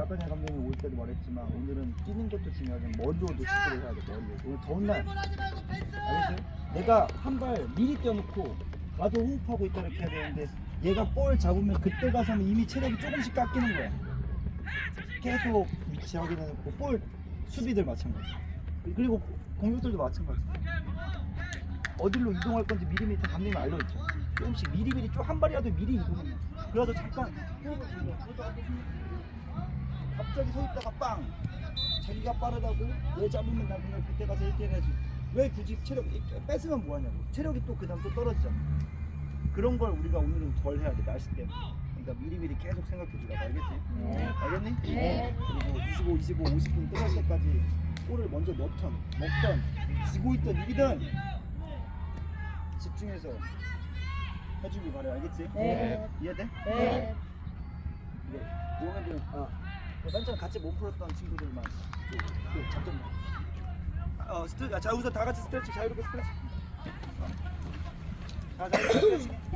아까 전에 감독님 올 때도 말했지만 오늘은 뛰는 것도 중요하지만 머리로도 축구를 해야 돼 머리로 오늘 더운 날. 알겠어요? 내가 한 발 미리 뛰어놓고 가서 호흡하고 있다 이렇게 해야 되는데 얘가 볼 잡으면 그때 가서는 이미 체력이 조금씩 깎이는 거야. 계속 위치 확인해놓고 볼 수비들 마찬가지. 그리고 공격들도 마찬가지. 어디로 이동할 건지 미리미리 다 감독님이 알려줬죠. 조금씩 미리미리 좀 한 발이라도 미리 이동해 그래서 잠깐 갑자기 서 있다가 빵 자기가 빠르다고 얘 잡으면 나 그냥 그때 가서 1대1 해야지 왜 굳이 체력 뺏으면 뭐하냐고 체력이 또 그 다음 또 떨어지잖아 그런 걸 우리가 오늘은 덜 해야 돼 날씨 때문에 그러니까 미리미리 계속 생각해 주라고 알겠지? 네. 알겠니? 네. 그리고 25, 25, 50분 끝날 때까지 골을 먼저 넣던 먹던 지고 있던 이기던 집중해서 해주길 바래 알겠지? 네. 이해돼? 네. 이게 모험애들은 아, 맨 처음 같이 못 풀었던 친구들만 그, 그 잠깐만 어 스트레치 아, 자 우선 다 같이 스트레치 자유롭게 스트레치 자 자유롭게 스트레칭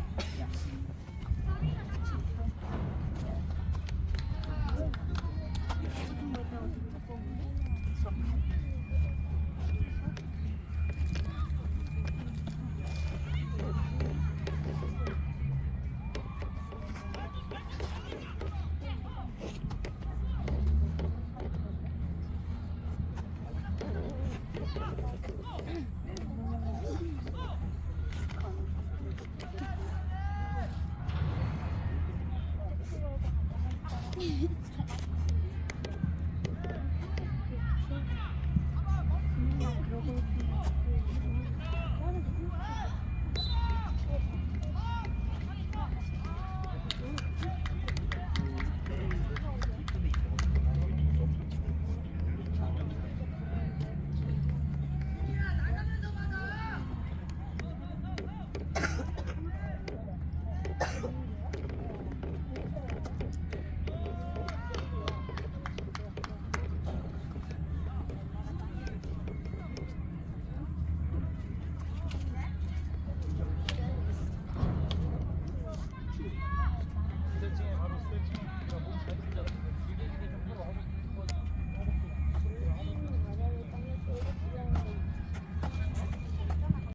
you